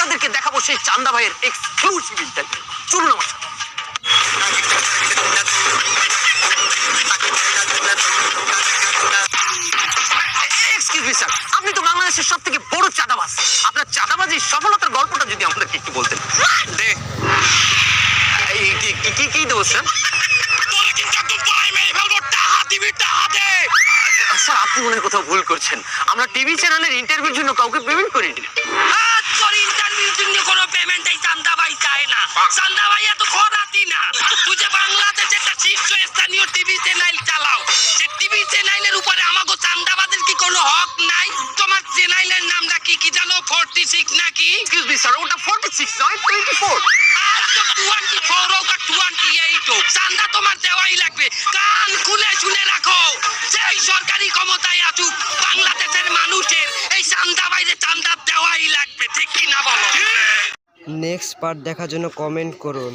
আপনাদেরকে দেখাবো সেই চান্দা ভাইয়ের এক্সক্লুসিভ ইন্টারভিউ চলুন আমার সাথে। আপনি তো বাংলাদেশের সব থেকে বড় চাঁদাবাজ। আপনার চাঁদাবাজির সফলতার গল্পটা যদি আমাদেরকে একটু বলতেন। কি- কি- দেবো স্যার আপনি মনে কোথাও ভুল করছেন। আমরা টিভি চ্যানেলের ইন্টারভিউর জন্য কাউকে পেমেন্ট করিনি। চান্দা ভাই এত খরাতি না। তুই যে বাংলাদেশে একটা শীর্ষস্থানীয় টিভি চ্যানেল চালাও সে টিভি চ্যানেলের উপরে আমাকে চান্দাবাদের কি কোনো হক নাই? তোমার চ্যানেলের নামটা কি কি জানো? ফোরটি সিক্স নাকি? এক্সকিউজ মি স্যার ওটা ফোর্টি সিক্স নয় টোয়েন্টি ফোর আর তো টোয়েন্টি ফোর আর টোয়েন্টি এইট চান্দা তোমার দেওয়াই লাগবে। কান খুলে শুনে রাখো যেই সরকারি ক্ষমতায় আসুক বাংলাদেশের মানুষের এই চান্দা বাইরে চান্দা দেওয়াই লাগবে ঠিক কি না বলো? নেক্সট পার্ট দেখার জন্য কমেন্ট করুন।